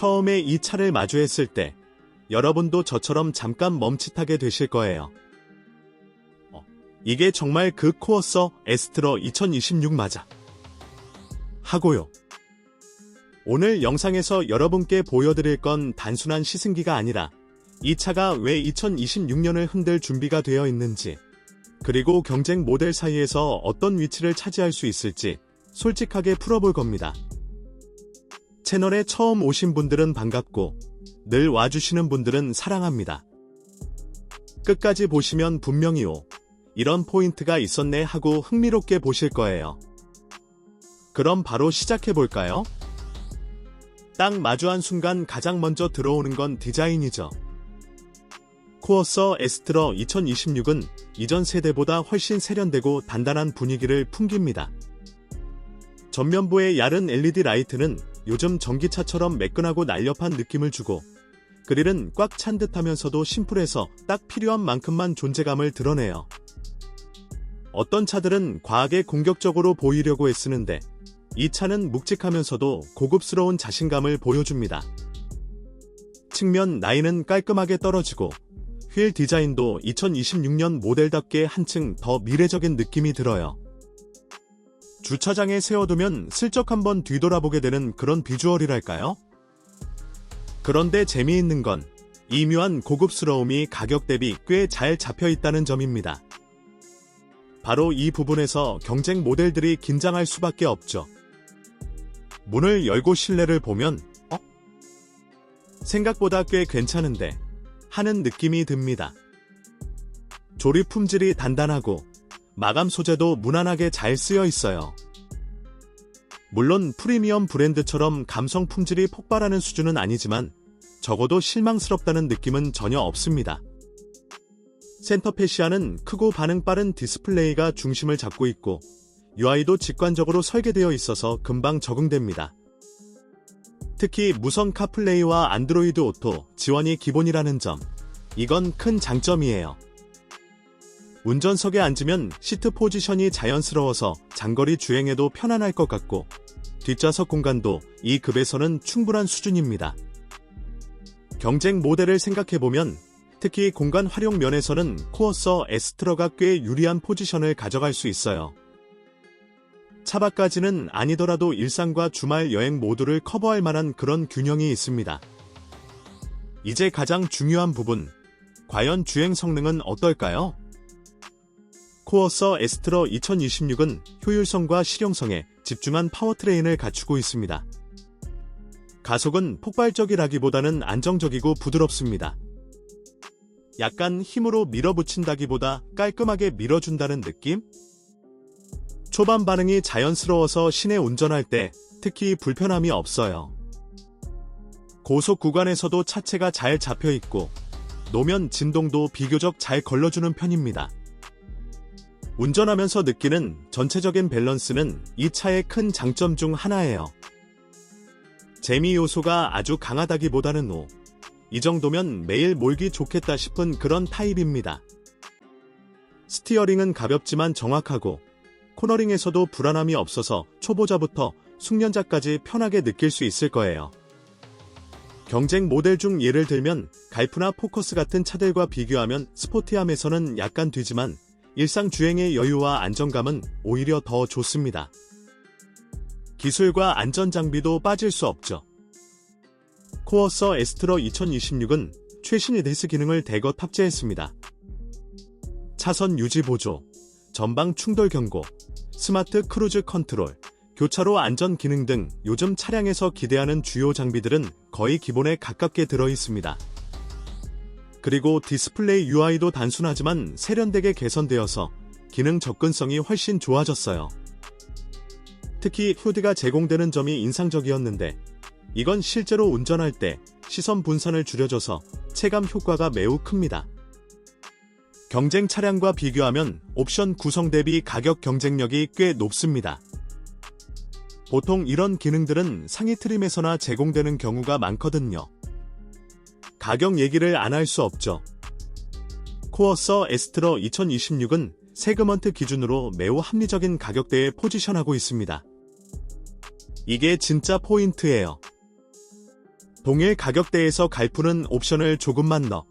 처음에 이 차를 마주했을 때 여러분도 저처럼 잠깐 멈칫하게 되실 거예요. 어, 이게 정말 그 코어서 에스트러 2026 맞아. 하고요. 오늘 영상에서 여러분께 보여드릴 건 단순한 시승기가 아니라 이 차가 왜 2026년을 흔들 준비가 되어 있는지, 그리고 경쟁 모델 사이에서 어떤 위치를 차지할 수 있을지 솔직하게 풀어볼 겁니다. 채널에 처음 오신 분들은 반갑고, 늘 와주시는 분들은 사랑합니다. 끝까지 보시면 분명히요. 이런 포인트가 있었네 하고 흥미롭게 보실 거예요. 그럼 바로 시작해 볼까요? 딱 마주한 순간 가장 먼저 들어오는 건 디자인이죠. 코어서 에스트러 2026은 이전 세대보다 훨씬 세련되고 단단한 분위기를 풍깁니다. 전면부의 얇은 LED 라이트는 요즘 전기차처럼 매끈하고 날렵한 느낌을 주고 그릴은 꽉 찬 듯하면서도 심플해서 딱 필요한 만큼만 존재감을 드러내요. 어떤 차들은 과하게 공격적으로 보이려고 애쓰는데 이 차는 묵직하면서도 고급스러운 자신감을 보여줍니다. 측면 라인은 깔끔하게 떨어지고 휠 디자인도 2026년 모델답게 한층 더 미래적인 느낌이 들어요. 주차장에 세워두면 슬쩍 한번 뒤돌아보게 되는 그런 비주얼이랄까요? 그런데 재미있는 건 이 묘한 고급스러움이 가격 대비 꽤 잘 잡혀 있다는 점입니다. 바로 이 부분에서 경쟁 모델들이 긴장할 수밖에 없죠. 문을 열고 실내를 보면, 어? 생각보다 꽤 괜찮은데, 하는 느낌이 듭니다. 조립 품질이 단단하고, 마감 소재도 무난하게 잘 쓰여 있어요. 물론 프리미엄 브랜드처럼 감성 품질이 폭발하는 수준은 아니지만, 적어도 실망스럽다는 느낌은 전혀 없습니다. 센터페시아는 크고 반응 빠른 디스플레이가 중심을 잡고 있고 UI도 직관적으로 설계되어 있어서 금방 적응됩니다. 특히 무선 카플레이와 안드로이드 오토 지원이 기본이라는 점, 이건 큰 장점이에요. 운전석에 앉으면 시트 포지션이 자연스러워서 장거리 주행에도 편안할 것 같고 뒷좌석 공간도 이 급에서는 충분한 수준입니다. 경쟁 모델을 생각해보면 특히 공간 활용 면에서는 코어서 에스트러가 꽤 유리한 포지션을 가져갈 수 있어요. 차박까지는 아니더라도 일상과 주말 여행 모두를 커버할 만한 그런 균형이 있습니다. 이제 가장 중요한 부분, 과연 주행 성능은 어떨까요? 코어서 에스트러 2026은 효율성과 실용성에 집중한 파워트레인을 갖추고 있습니다. 가속은 폭발적이라기보다는 안정적이고 부드럽습니다. 약간 힘으로 밀어붙인다기보다 깔끔하게 밀어준다는 느낌? 초반 반응이 자연스러워서 시내 운전할 때 특히 불편함이 없어요. 고속 구간에서도 차체가 잘 잡혀 있고 노면 진동도 비교적 잘 걸러주는 편입니다. 운전하면서 느끼는 전체적인 밸런스는 이 차의 큰 장점 중 하나예요. 재미 요소가 아주 강하다기보다는 오. 이 정도면 매일 몰기 좋겠다 싶은 그런 타입입니다. 스티어링은 가볍지만 정확하고 코너링에서도 불안함이 없어서 초보자부터 숙련자까지 편하게 느낄 수 있을 거예요. 경쟁 모델 중 예를 들면 갈프나 포커스 같은 차들과 비교하면 스포티함에서는 약간 뒤지만 일상 주행의 여유와 안정감은 오히려 더 좋습니다. 기술과 안전 장비도 빠질 수 없죠. 코어서 에스트러 2026은 최신 에디스 기능을 대거 탑재했습니다. 차선 유지 보조, 전방 충돌 경고, 스마트 크루즈 컨트롤, 교차로 안전 기능 등 요즘 차량에서 기대하는 주요 장비들은 거의 기본에 가깝게 들어 있습니다. 그리고 디스플레이 UI도 단순하지만 세련되게 개선되어서 기능 접근성이 훨씬 좋아졌어요. 특히 후드가 제공되는 점이 인상적이었는데 이건 실제로 운전할 때 시선 분산을 줄여줘서 체감 효과가 매우 큽니다. 경쟁 차량과 비교하면 옵션 구성 대비 가격 경쟁력이 꽤 높습니다. 보통 이런 기능들은 상위 트림에서나 제공되는 경우가 많거든요. 가격 얘기를 안 할 수 없죠. 코어서 에스트러 2026은 세그먼트 기준으로 매우 합리적인 가격대에 포지션하고 있습니다. 이게 진짜 포인트예요. 동일 가격대에서 갈푸는 옵션을 조금만 더